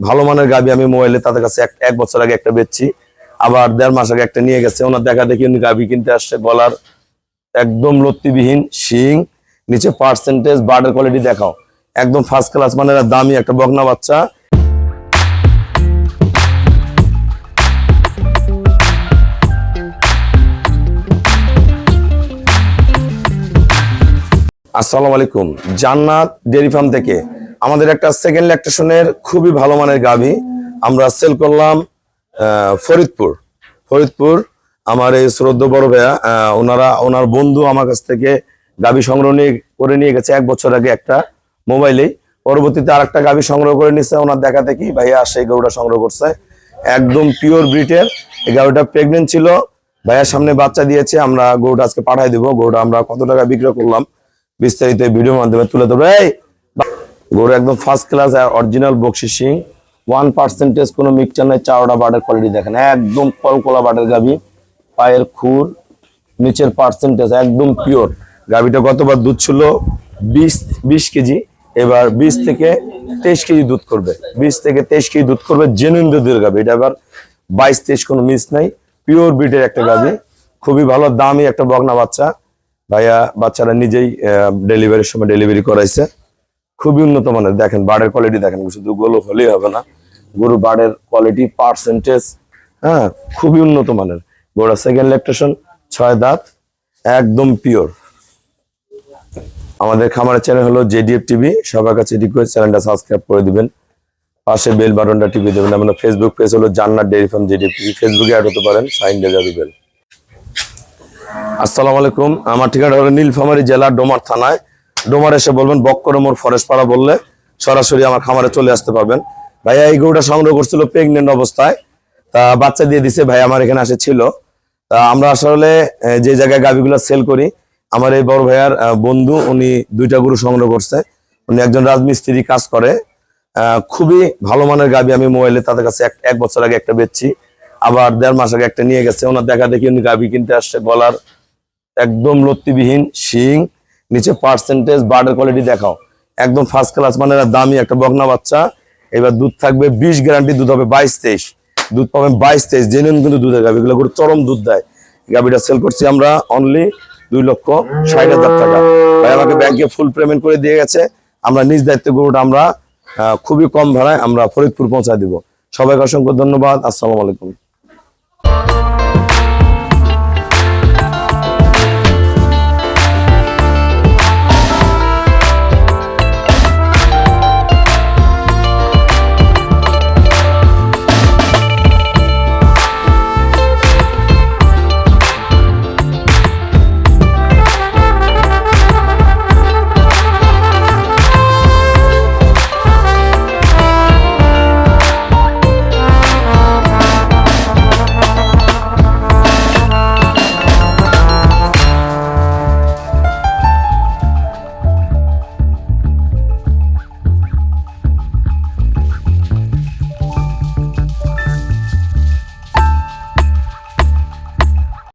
ভালো মানের গাবি আমি মোবাইলে তাদের কাছে এক- বছর আগে একটা বেচছি। আবার দেড় মাস আগে একটা নিয়ে গেছে। ওনার দেখা দেখি উনি গাবি কিনতে আসছে, গলার একদম লত্তিবিহীন, শিং, নিচে পার্সেন্টেজ বার্ডের কোয়ালিটি দেখাও। একদম ফার্স্ট ক্লাস মানে দামি একটা বগনা বাচ্চা। আসসালামু আলাইকুম। জান্নাত ডেয়ারি ফার্ম থেকে আমাদের একটা সেকেন্ড ল্যাকটেশনের খুবই ভালো মানের গাভী। আমরা সেল করলাম ফরিদপুর। ফরিদপুর, আমার এই শ্রদ্ধ বড় ভাইয়া ওনারা, ওনার বন্ধু আমার কাছ থেকে গাভী সংগ্রহ নিয়ে, করে নিয়ে গেছে এক বছর আগে একটা মোবাইলে পরবর্তীতে আর একটা গাভী সংগ্রহ করে নিচ্ছে ওনার দেখা দেখি ভাইয়া সেই গরুটা সংগ্রহ করছে। একদম পিওর ব্রিটের এই গাভীটা প্রেগনেন্ট ছিল। ভাইয়ার সামনে বাচ্চা দিয়েছে, আমরা গরুটা আজকে পাঠাই দিব। গরুটা আমরা কত টাকা বিক্রয় করলাম? বিস্তারিত ভিডিওর মাধ্যমে তুলে ধরবো। এই গরু একদম ফার্স্ট ক্লাস অরিজিনাল বক্সি সিং ওয়ান পার্সেন্টেজ কোনো মিক্সচার নাই, চারোটা বাটের কোয়ালিটি দেখেন। একদম কলকলা বাটের গাবি পায়ের খুর, নিচের পার্সেন্টেজ একদম পিওর গাবিটা গতবার দুধ ছিল বিশ বিশ কেজি, এবার বিশ থেকে তেইশ কেজি দুধ করবে। বিশ থেকে তেইশ কেজি দুধ করবে জেনুইন দুধের গাবি এটা এবার বাইশ, তেইশ কোনো মিস নাই পিওর ব্রিডের একটা গাবি খুবই ভালো, দামি একটা বগনা বাচ্চা। ভাইয়া, বাচ্চারা নিজেই ডেলিভারির সময় ডেলিভারি করাইছে। খুবই উন্নত মানের। দেখেন বার্ডের কোয়ালিটি দেখেন শুধু গোলো হলেই হবে না। গরু বার্ডের কোয়ালিটি পার্সেন্টেজ হ্যাঁ খুবই উন্নত মানের। গরুর সেকেন্ড ল্যাকটেশন ছয় দাঁত, একদম পিওর আমাদের খামারের চ্যানেল হলো জেডিএফ টিভি। সবার কাছে রিকোয়েস্ট চ্যানেলটা সাবস্ক্রাইব করে দিবেন। পাশে বেল বাটনটা টিপে দেবেন। আমাদের ফেসবুক পেজ হলো Jannat dairy farm JDF TV. ফেসবুকে অ্যাড হতে পারেন, সাইন ডেজারি বেল আসসালামু আলাইকুম। আমার ঠিকানা হলো নীলফামারী জেলা ডোমার থানায়। ডোমার এসে বলবেন বক্করমোর ফরেস্ট পাড়া বললে সরাসরি আমার খামারে চলে আসতে পারবেন। ভাইয়া এই গরুটা সংগ্রহ করছিল প্রেগনেন্ট অবস্থায়। তা বাচ্চা দিয়ে দিছে, ভাই আমার এখানে আসে ছিল। তা আমরা আসলে যে জায়গায় গাভিগুলো সেল করি, আমার এই বড় ভাইয়ার বন্ধু, উনি দুইটা গরু সংগ্রহ করছে। উনি একজন রাজমিস্ত্রি কাজ করে। খুবই ভালো মানের গাভি আমি মোবাইলে তাদের কাছে এক- বছর আগে একটা বেচছি। আবার দেড় মাস আগে একটা নিয়ে গেছে। ওনার দেখা দেখি উনি গাভি কিনতে আসছে, গলার একদম লত্তিবিহীন, শিং নিচে পার্সেন্টেজ বার্ডের কোয়ালিটি দেখাও। একদম ফার্স্ট ক্লাস মানে দামি একটা বকনা বাচ্চা। এবার দুধ থাকবে বিশ গ্যারান্টি দুধ হবে বাইশ তেইশ। দুধ পাবেন বাইশ তেইশ জেনুইন কিন্তু দুধের গাভি। এগুলো করে চরম দুধ দেয়। গাভিটা সেল করছি আমরা অনলি দুই লক্ষ ষাট হাজার টাকা। ভাই আমাকে ব্যাংকে ফুল পেমেন্ট করে দিয়ে গেছে। আমরা নিজ দায়িত্ব গরুটা আমরা খুবই কম ভাড়ায় আমরা ফরিদপুর পৌঁছায় দিব। সবাইকে অসংখ্য ধন্যবাদ। আসসালামু আলাইকুম।